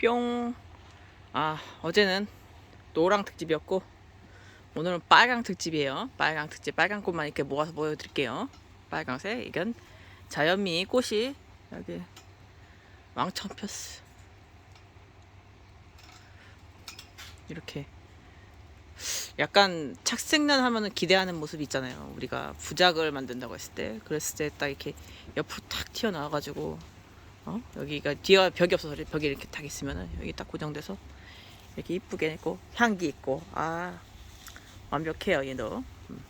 뿅. 아, 어제는 노랑 특집이었고, 오늘은 빨강 특집이에요. 빨강 특집, 빨간 꽃만 이렇게 모아서 보여드릴게요. 빨강색, 이건 자연미 꽃이 여기 왕창 폈어. 이렇게. 약간 착색난 하면은 기대하는 모습이 있잖아요. 우리가 부작을 만든다고 했을 때. 그랬을 때 딱 이렇게 옆으로 탁 튀어나와가지고, 어? 여기가 뒤가 벽이 없어서. 벽이 이렇게 딱 있으면은 여기 딱 고정돼서 이렇게 이쁘게 있고 향기 있고 아 완벽해요 얘도. 음.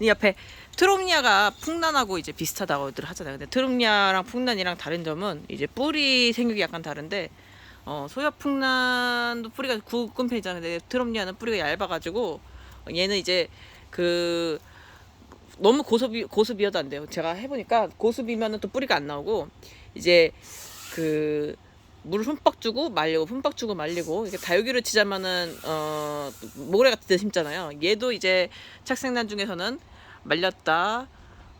이 옆에 트롬니아가 풍란하고 이제 비슷하다고들 하잖아요. 근데 트롬니아랑 풍란이랑 다른 점은 이제 뿌리 생육이 약간 다른데 어, 소엽 풍란도 뿌리가 굵은 편이잖아요. 근데 트롬니아는 뿌리가 얇아가지고 얘는 이제 그 너무 고수비 고수비어도 안 돼요. 제가 해보니까 고수비면은 또 뿌리가 안 나오고 이제 그 물을 흠뻑 주고 말리고 흠뻑 주고 말리고 이렇게 다육이로 치자면은 어 모래 같은 데 심잖아요. 얘도 이제 착색난 중에서는 말렸다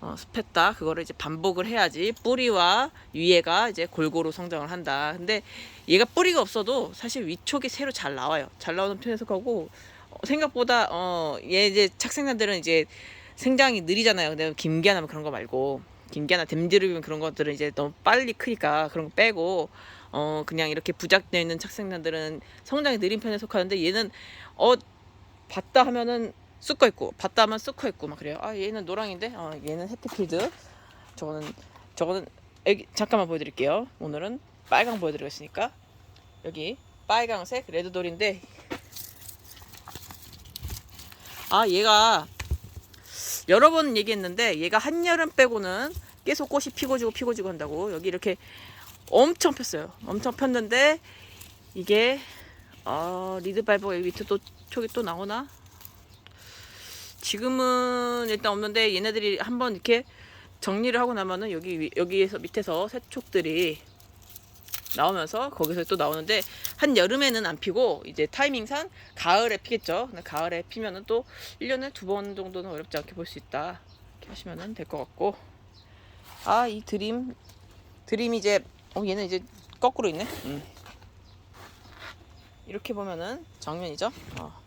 어, 습했다 그거를 이제 반복을 해야지 뿌리와 위에가 이제 골고루 성장을 한다. 근데 얘가 뿌리가 없어도 사실 위촉이 새로 잘 나와요. 잘 나오는 편에 속하고 어, 생각보다 어얘 이제 착색난들은 이제 생장이 느리잖아요. 근데 김기아나 그런 거 말고 김기아나 댐드르빔 그런 것들은 이제 너무 빨리 크니까 그런 거 빼고 어 그냥 이렇게 부작되어 있는 착색난들은 성장이 느린 편에 속하는데 얘는 어 봤다 하면은 쑥거 있고 봤다 하면 쑥거 있고 막 그래요. 아 얘는 노랑인데 어 얘는 해피필드 저거는 저거는 애기, 잠깐만 보여드릴게요. 오늘은 빨강 보여드리겠으니까 여기 빨강색 레드돌인데 아 얘가 여러 번 얘기했는데 얘가 한여름 빼고는 계속 꽃이 피고 지고 피고 지고 한다고 여기 이렇게 엄청 폈어요. 엄청 폈는데 이게 어, 리드 발버가 밑에 또 촉이 또 나오나? 지금은 일단 없는데 얘네들이 한번 이렇게 정리를 하고 나면은 여기 위- 여기에서 밑에서 새 촉들이 나오면서 거기서 또 나오는데 한 여름에는 안 피고 이제 타이밍상 가을에 피겠죠. 근데 가을에 피면은 또 1년에 두 번 정도는 어렵지 않게 볼 수 있다. 이렇게 하시면은 될 것 같고 아 이 드림 드림이 이제 어 얘는 이제 거꾸로 있네. 음. 이렇게 보면은 정면이죠. 어.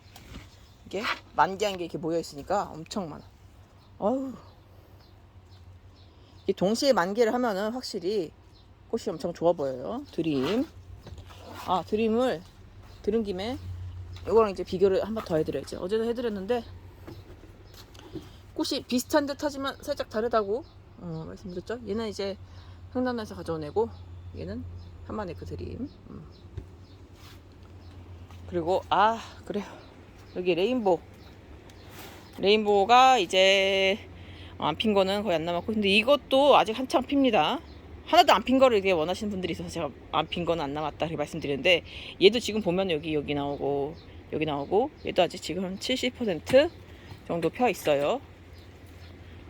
이게 만개한 게 이렇게 모여 있으니까 엄청 많아. 어우. 이 동시에 만개를 하면은 확실히 꽃이 엄청 좋아 보여요. 드림. 아 드림을 들은 김에 이거랑 이제 비교를 한번 더 해드려야지. 어제도 해드렸는데 꽃이 비슷한 듯 하지만 살짝 다르다고 어, 말씀드렸죠. 얘는 이제 흥남에서 가져온 애고 얘는 한만의 그 드림. 음. 그리고 아 그래요. 여기 레인보. 레인보가 이제 안 핀 거는 거의 안 남았고 근데 이것도 아직 한창 핍니다. 하나도 안 핀 거를 이게 원하시는 분들이 있어서 제가 안핀 거는 안 남았다 이렇게 말씀드리는데 얘도 지금 보면 여기 여기 나오고 여기 나오고 얘도 아직 지금 한70% 정도 펴 있어요.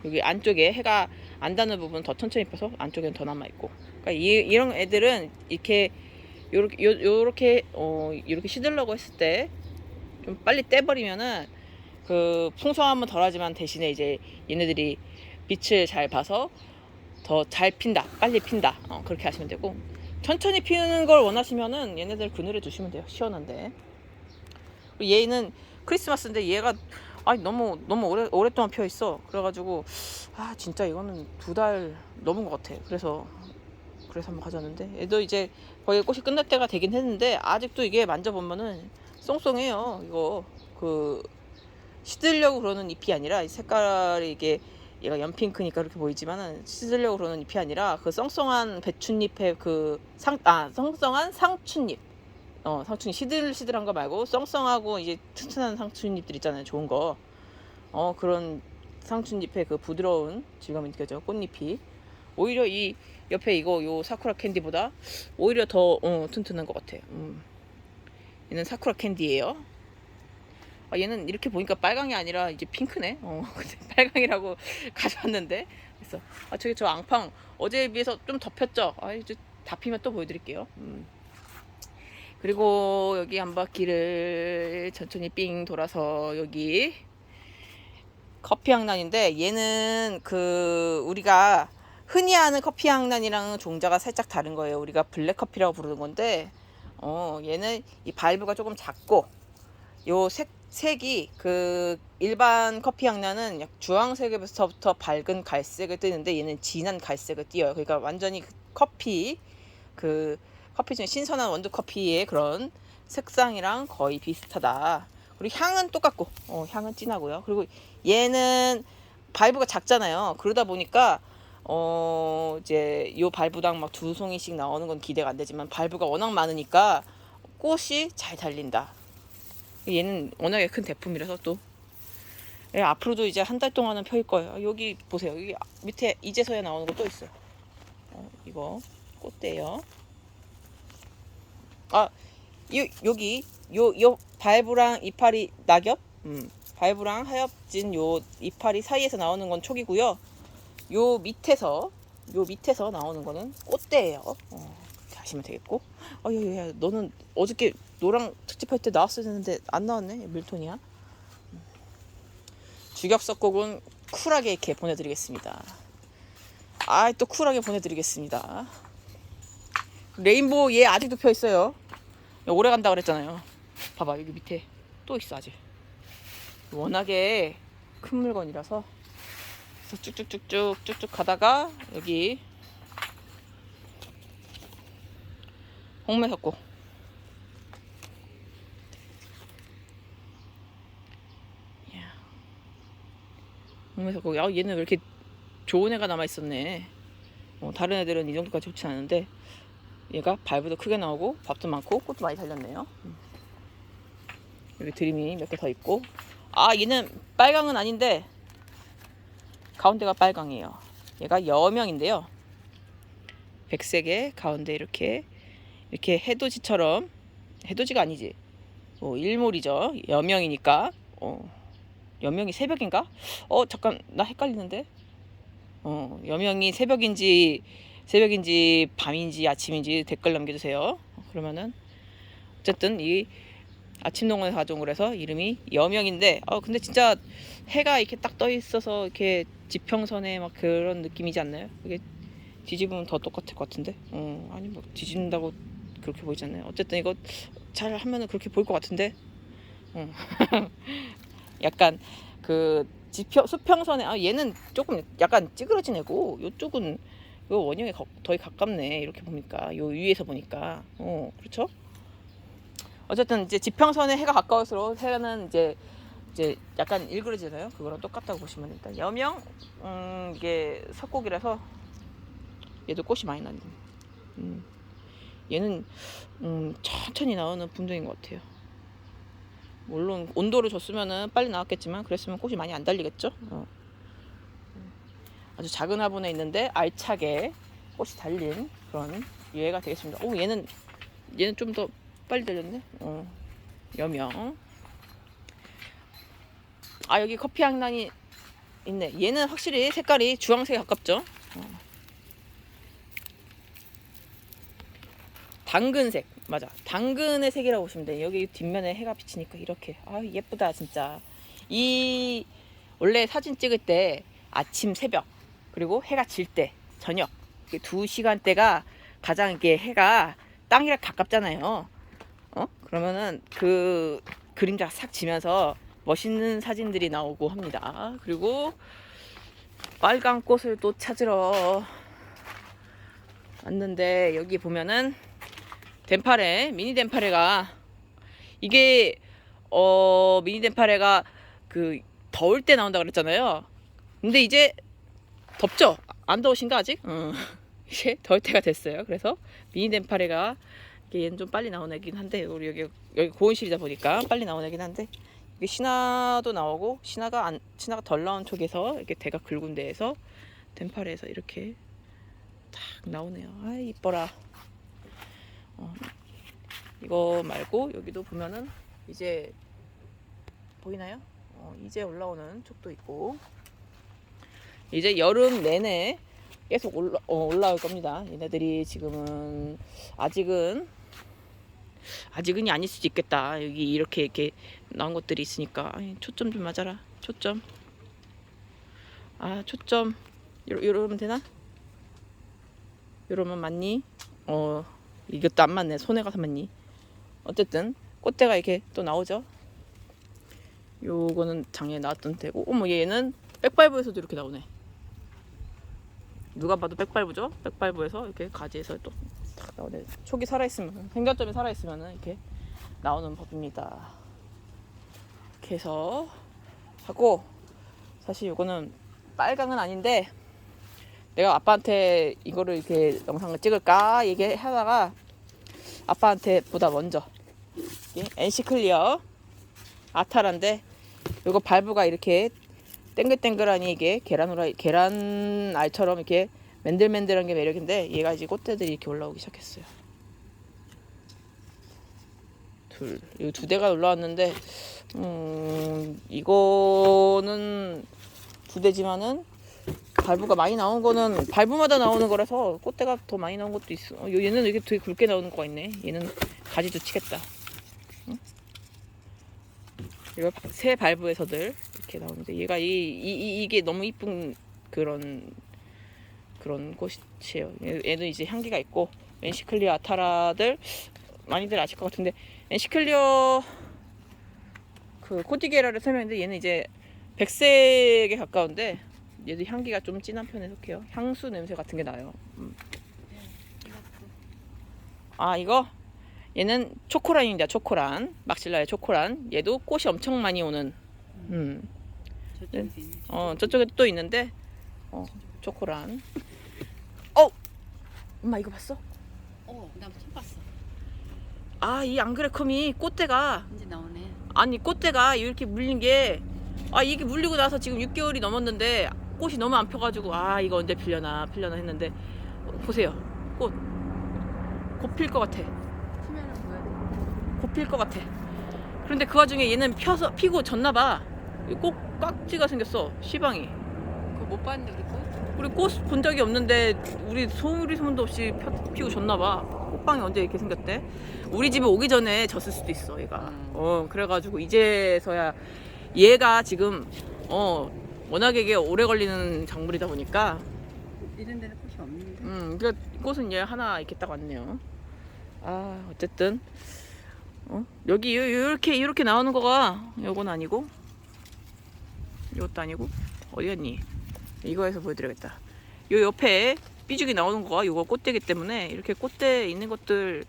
여기 안쪽에 해가 안 닿는 부분 더 천천히 펴서 안쪽에는 더 남아 있고. 그러니까 이, 이런 애들은 이렇게 요렇게 요, 요렇게 어 이렇게 시들려고 했을 때 좀 빨리 떼버리면은 그 풍성함은 덜하지만 대신에 이제 얘네들이 빛을 잘 봐서 더 잘 핀다 빨리 핀다. 어, 그렇게 하시면 되고. 천천히 피우는 걸 원하시면은 얘네들 그늘에 두시면 돼요. 시원한데. 그리고 얘는 크리스마스인데 얘가 아 너무 너무 오래 오랫동안 피어 있어. 그래가지고 아 진짜 이거는 두 달 넘은 것 같아. 그래서 그래서 한번 가져왔는데. 얘도 이제 거의 꽃이 끝날 때가 되긴 했는데 아직도 이게 만져보면은 쏭쏭해요 이거. 그 시들려고 그러는 잎이 아니라 이 색깔이 이게 얘가 연핑크니까 그렇게 보이지만은 시들려고 그러는 잎이 아니라 그 썽썽한 배춧잎의 그 상 아 썽썽한 상추잎. 어 상추잎. 시들시들한 거 말고 썽썽하고 이제 튼튼한 상추잎들 있잖아요 좋은 거. 어 그런 상추잎의 그 부드러운 질감이 느껴져요 꽃잎이. 오히려 이 옆에 이거 요 사쿠라 캔디보다 오히려 더 어, 튼튼한 것 같아 음. 얘는 사쿠라 캔디예요 아, 얘는 이렇게 보니까 빨강이 아니라 이제 핑크네. 어, 빨강이라고 가져왔는데. 그래서 아 저기 저 앙팡 어제에 비해서 좀 덮였죠. 아 이제 다 피면 또 보여드릴게요. 음. 그리고 여기 한 바퀴를 천천히 삥 돌아서 여기 커피 향란인데 얘는 그 우리가 흔히 아는 커피 향란이랑 종자가 살짝 다른 거예요. 우리가 블랙 커피라고 부르는 건데 어, 얘는 이 발브가 조금 작고 요 색, 색이 그 일반 커피 향나는 약 주황색에서부터 밝은 갈색을 띠는데 얘는 진한 갈색을 띄어요. 그러니까 완전히 그 커피 그 커피 중에 신선한 원두 커피의 그런 색상이랑 거의 비슷하다. 그리고 향은 똑같고, 어, 향은 진하고요. 그리고 얘는 발브가 작잖아요. 그러다 보니까 어 이제 요 발브당 막 두 송이씩 나오는 건 기대가 안 되지만 발브가 워낙 많으니까 꽃이 잘 달린다. 얘는 워낙에 큰 대품이라서 또 예, 앞으로도 이제 한 달 동안은 펴일 거예요. 여기 보세요. 여기 밑에 이제서야 나오는 거 또 있어요. 어, 이거 꽃대요. 아, 요, 여기 요 요 발브랑 이파리 낙엽, 음, 발브랑 하엽진 요 이파리 사이에서 나오는 건 촉이고요. 요 밑에서 요 밑에서 나오는 거는 꽃대예요. 어, 그렇게 하시면 되겠고. 아, 야, 야, 너는 어저께 노랑 특집할 때 나왔어야 되는데 안 나왔네. 밀톤이야. 음. 주격석곡은 쿨하게 이렇게 보내드리겠습니다. 아, 또 쿨하게 보내드리겠습니다. 레인보우 얘 아직도 펴 있어요. 오래 간다 그랬잖아요. 봐봐 여기 밑에 또 있어 아직. 워낙에 큰 물건이라서 쭉쭉쭉쭉 쭉쭉 가다가 여기 홍매석고 홍매석고 야 얘는 왜 이렇게 좋은 애가 남아 있었네. 어, 다른 애들은 이 정도까지 좋지 않은데 얘가 발부도 크게 나오고 밥도 많고 꽃도 많이 달렸네요. 음. 여기 드림이 몇 개 더 있고 아 얘는 빨강은 아닌데 가운데가 빨강이에요. 얘가 여명인데요. 백색에 가운데 이렇게 이렇게 해돋이처럼 해돋이가 아니지. 어, 일몰이죠. 여명이니까. 어, 여명이 새벽인가? 어 잠깐 나 헷갈리는데. 어 여명이 새벽인지 새벽인지 밤인지 아침인지 댓글 남겨주세요. 그러면은 어쨌든 이 아침 농원 가종을 해서 이름이 여명인데 어 근데 진짜 해가 이렇게 딱 떠 있어서 이렇게 지평선에 막 그런 느낌이지 않나요? 이게 뒤집으면 더 똑같을 것 같은데 어 아니 뭐 뒤집는다고 그렇게 보이지 않나요? 어쨌든 이거 잘 하면은 그렇게 보일 것 같은데 어. 약간 그 지평 수평선에 아 얘는 조금 약간 찌그러진 애고 요쪽은 요 원형에 거- 더 가깝네 이렇게 보니까 요 위에서 보니까 어 그렇죠? 어쨌든 이제 지평선에 해가 가까울수록 해는 이제 이제 약간 일그러지잖아요. 그거랑 똑같다고 보시면 됩니다. 여명 음, 이게 석곡이라서 얘도 꽃이 많이 나는. 음, 얘는 음, 천천히 나오는 분종인 것 같아요. 물론 온도를 줬으면은 빨리 나왔겠지만 그랬으면 꽃이 많이 안 달리겠죠. 어. 아주 작은 화분에 있는데 알차게 꽃이 달린 그런 유해가 되겠습니다. 오 얘는 얘는 좀 더 빨리 달렸네. 어. 여명. 아 여기 커피 향난이 있네. 얘는 확실히 색깔이 주황색에 가깝죠. 어. 당근색 맞아. 당근의 색이라고 보시면 돼. 여기 뒷면에 해가 비치니까 이렇게 아 예쁘다 진짜. 이 원래 사진 찍을 때 아침 새벽 그리고 해가 질 때 저녁 이두 시간대가 가장 이게 해가 땅이랑 가깝잖아요. 어? 그러면은 그 그림자가 싹 지면서 멋있는 사진들이 나오고 합니다. 그리고 빨간 꽃을 또 찾으러 왔는데 여기 보면은 덴파레 미니 덴파레가 이게 어 미니 덴파레가 그 더울 때 나온다 그랬잖아요. 근데 이제 덥죠? 안 더우신가 아직? 어. 이제 더울 때가 됐어요. 그래서 미니 덴파레가 이게 얘는 좀 빨리 나온 애긴 한데 우리 여기 여기 고온실이다 보니까 빨리 나온 애긴 한데 이게 신화도 나오고 신화가 안 신화가 덜 나온 쪽에서 이렇게 대가 굵은 데에서 덴파레에서 이렇게 딱 나오네요. 아 이뻐라. 어, 이거 말고 여기도 보면은 이제 보이나요? 어, 이제 올라오는 쪽도 있고 이제 여름 내내 계속 올라, 어, 올라올 겁니다. 얘네들이 지금은 아직은 아직은이 아닐 수도 있겠다. 여기 이렇게 이렇게 나온 것들이 있으니까 초점 좀 맞아라. 초점. 아 초점. 이러, 이러면 되나? 이러면 맞니? 어 이것도 안 맞네. 손에 가서 맞니? 어쨌든 꽃대가 이렇게 또 나오죠. 요거는 작년에 나왔던 대고 어머 얘는 백발부에서도 이렇게 나오네. 누가 봐도 백발부죠? 백발부에서 이렇게 가지에서 또 탁 나오네. 촉이 살아있으면 생견점이 살아있으면 이렇게 나오는 법입니다. 이렇게 해서 하고 사실 요거는 빨강은 아닌데 내가 아빠한테 이거를 이렇게 영상을 찍을까 얘기하다가 아빠한테 보다 먼저. 이게 NC 클리어. 아타란데. 요거 발부가 이렇게 땡글땡글하니 이게 계란 후라이 계란 알처럼 이렇게 맨들맨들한 게 매력인데 얘가 이제 꽃대들이 이렇게 올라오기 시작했어요. 둘, 이 두 대가 올라왔는데 음 이거는 두 대지만은 발부가 많이 나온 거는 발부마다 나오는 거라서 꽃대가 더 많이 나온 것도 있어. 어, 얘는 이렇게 되게 굵게 나오는 거가 있네. 얘는 가지도 치겠다. 응? 이거 새 발부에서들 이렇게 나오는데 얘가 이, 이, 이 이게 너무 이쁜 그런 그런 꽃이에요. 얘- 얘는 이제 향기가 있고 엔시클리어 아타라들 많이들 아실 것 같은데 엔시클리어 그 코디게라를 설명했는데 얘는 이제 백색에 가까운데 얘도 향기가 좀 진한 편에 속해요. 향수 냄새 같은 게 나요. 음. 아 이거 얘는 초코란입니다. 초코란 막실라의 초코란. 얘도 꽃이 엄청 많이 오는. 음. 저쪽에 있네. 어 저쪽에 또 있는데 어 초코란. 어 엄마 이거 봤어? 어, 나 처음 봤어. 아이 앙그레컴이 꽃대가 이제 나오네. 아니 꽃대가 이렇게 물린 게 아 이게 물리고 나서 지금 6개월이 넘었는데 꽃이 너무 안 펴가지고 아 이거 언제 필려나 필려나 했는데 어, 보세요. 꽃. 곧 필 것 같아? 곧 필 것 같아. 그런데 그 와중에 얘는 펴서 피고 졌나 봐꽃 깍지가 생겼어 시방이. 그거 못 봤는데 우리 거? 우리 꽃 본 적이 없는데 우리 소리 소문도 없이 펴, 피고 졌나 봐. 꽃방이 언제 이렇게 생겼대? 우리 집에 오기 전에 졌을 수도 있어 얘가. 음. 어 그래가지고 이제서야 얘가 지금 어 워낙에 이게 오래 걸리는 작물이다 보니까. 이런 데는 꽃이 없는데. 음 그러니까 꽃은 얘 하나 이렇게 딱 왔네요. 아 어쨌든. 어? 여기 요, 요렇게 이렇게 나오는 거가 요건 아니고 이것도 아니고 어디 갔니? 이거에서 보여드려야겠다. 요 옆에 삐죽이 나오는 거가 요거 꽃대기 때문에 이렇게 꽃대 있는 것들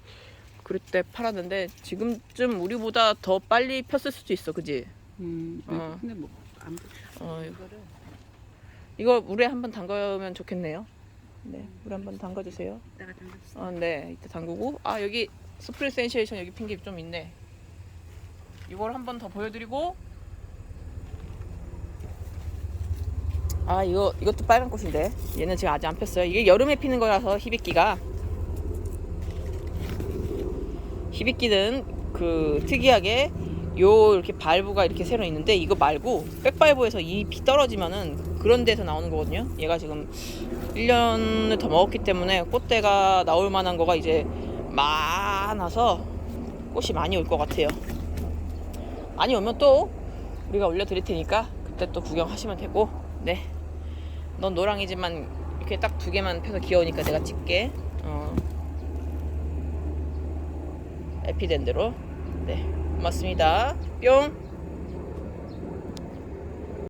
그럴 때 팔았는데 지금쯤 우리보다 더 빨리 폈을 수도 있어 그지? 음. 어. 근데 뭐 안 어, 이거를. 이거 물에 한번 담가면 좋겠네요. 네 물에 한번 담가주세요. 담갔어. 어, 네 이따 담그고. 아 여기 스프레 센시에이션 여기 핑계 좀 있네. 이걸 한번 더 보여드리고. 아 이거 이것도 빨간 꽃인데. 얘는 지금 아직 안 폈어요. 이게 여름에 피는 거라서 히비끼가. 히비끼는 그 특이하게 요 이렇게 발부가 이렇게 새로 있는데 이거 말고 백발부에서 잎이 떨어지면은 그런 데서 나오는 거거든요 얘가 지금 1년을 더 먹었기 때문에 꽃대가 나올 만한 거가 이제 많아서 꽃이 많이 올 것 같아요. 많이 오면 또 우리가 올려드릴 테니까 그때 또 구경하시면 되고 네. 넌 노랑이지만 이렇게 딱 두 개만 펴서 귀여우니까 내가 찍게. 어. 에피덴드로. 네. 고맙습니다. 뿅.